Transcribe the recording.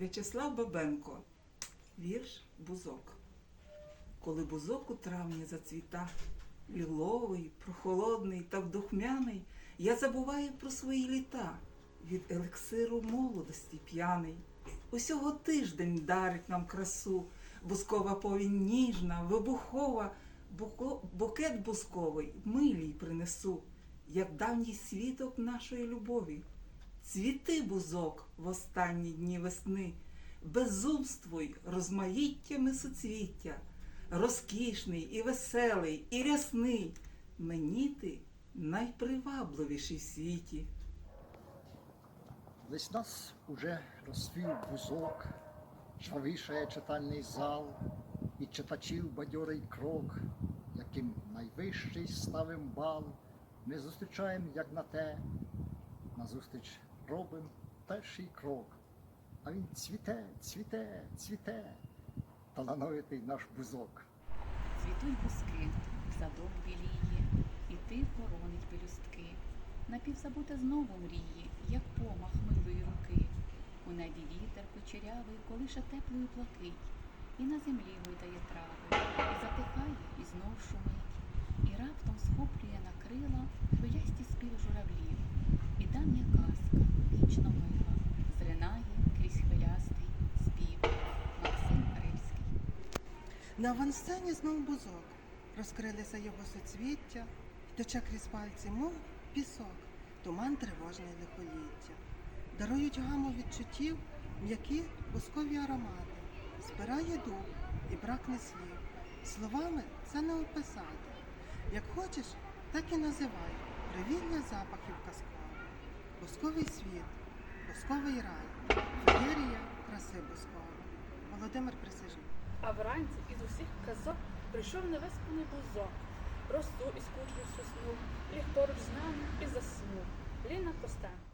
В'ячеслав Бабенко. Вірш Бузок. Коли бузок у травні зацвіта, ліловий, прохолодний та вдухмяний, я забуваю про свої літа, від елексиру молодості п'яний. Усього тиждень дарить нам красу, бускова повінь ніжна, вибухова, букет бусковий милій принесу, як давній світок нашої любові. Цвіти бузок в останні дні весни, безумствуй розмаїттями суцвіття, розкішний і веселий, і рясний. Мені ти найпривабливіший в світі. Десь нас уже розцвів бузок, жвавішає читальний зал, і читачів бадьорий крок, яким найвищий ставим бал. Ми зустрічаємо, як на те, назустріч робим перший крок. А він цвіте, цвіте, цвіте, талановитий наш бузок. Цвітуть бузки, садок біліє, і ти хоронить пелюстки. Напівзабута знову мріє, як помах милої руки. У небі вітер кучерявий колише теплою плакить, і на землі гойдає трави, На авансцені знов бузок, розкрилися його соцвіття, тече крізь пальці, мов пісок, туман тривожний лихоліття. Дарують гаму відчуттів м'які бузкові аромати, збирає дух і бракне слів. Словами це не описати. Як хочеш, так і називай привілля запахів казкових. Бузковий світ, бузковий рай, феєрія краси бузкової. Володимир Присяжний. А вранці із усіх казок прийшов невиспаний бузок, Росту із кучою соснув, ліг поруч з нами і заснув. Ліна Костенко.